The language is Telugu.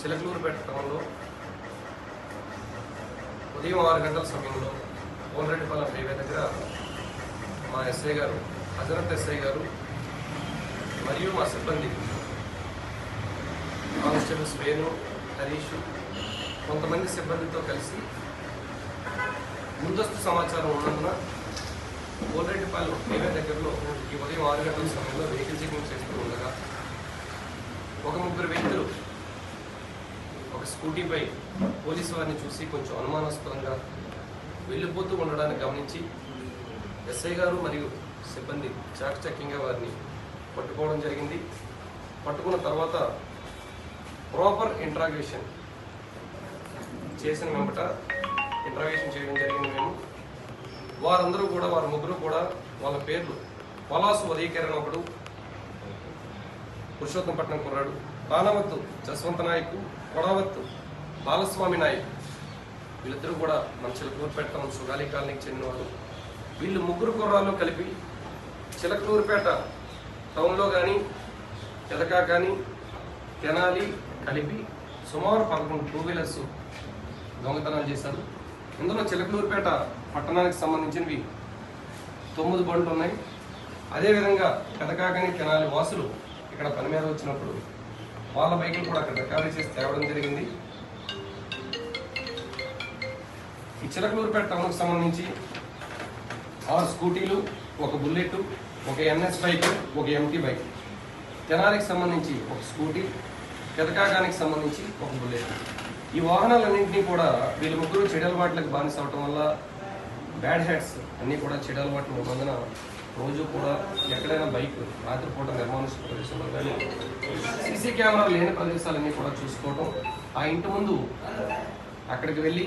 చిలకలూరుపేట టౌన్లో ఉదయం ఆరు గంటల సమయంలో కోనరెడ్డిపాలెం హైవే దగ్గర మా ఎస్ఐ గారు హజరత్ ఎస్ఐ గారు మరియు మా సిబ్బంది కానిస్టేబుల్స్ వేణు హరీష్ కొంతమంది సిబ్బందితో కలిసి ముందస్తు సమాచారం ఉన్నందున కోనరెడ్డిపాలెం హైవే దగ్గరలో ఈ ఉదయం ఆరు గంటల సమయంలో వెహికల్ చెకింగ్ చేస్తూ ఉండగా ఒక ముగ్గురు వ్యక్తులు స్కూటీపై పోలీసు వారిని చూసి కొంచెం అనుమానాస్పదంగా వెళ్ళిపోతూ ఉండడాన్ని గమనించి ఎస్ఐ గారు మరియు సిబ్బంది చాకచక్యంగా వారిని పట్టుకోవడం జరిగింది. పట్టుకున్న తర్వాత ప్రాపర్ ఇంట్రాగేషన్ చేసిన వెంబట ఇంట్రాగేషన్ చేయడం జరిగింది మేము. వారందరూ కూడా వారి ముగ్గురు కూడా వాళ్ళ పేర్లు పలాసు ఉదయకిరణ్ ఒకడు పురుషోత్తంపట్నం కుర్రాడు. పానవత్తు జస్వంత నాయకు కొడావత్తు బాలస్వామి నాయక్. వీళ్ళిద్దరూ కూడా మన చిలకలూరుపేట టౌన్ సుగాలి కాలనీకి చెందినవారు. వీళ్ళు ముగ్గురు కుర్రాళ్ళు కలిపి చిలకలూరుపేట టౌన్లో కానీ ఎదకా కానీ తెనాలి కలిపి సుమారు పదకొండు టూ వీలర్స్ దొంగతనాలు చేశారు. ఇందులో చిలకలూరుపేట పట్టణానికి సంబంధించినవి తొమ్మిది బండ్లు ఉన్నాయి. అదేవిధంగా పెదకాకని తెనాలి వాసులు ఇక్కడ పని మీద వచ్చినప్పుడు వాళ్ళ బైకులు కూడా అక్కడ రికవరీ చేసి తేవడం జరిగింది. ఈ చిలకలూరుపేట టౌన్కి సంబంధించి ఆరు స్కూటీలు ఒక బుల్లెట్ ఒక ఎన్ఎస్ బైక్ ఒక ఎంటీ బైక్. తెనాలికి సంబంధించి ఒక స్కూటీ పెదకాకానికి సంబంధించి ఒక బుల్లెట్. ఈ వాహనాలన్నింటినీ కూడా వీళ్ళ ముగ్గురు చెడు అలవాట్లకు బానిస అవటం వల్ల బ్యాడ్ హ్యాట్స్ అన్నీ కూడా చెడలవాట్లు ఉన్నందున రోజు కూడా ఎక్కడైనా బైక్ రాత్రిపూట నిర్మానుష్య ప్రదేశంలో కానీ సీసీ కెమెరా లేని ప్రదేశాలన్నీ కూడా చూసుకోవటం ఆ ఇంటి ముందు అక్కడికి వెళ్ళి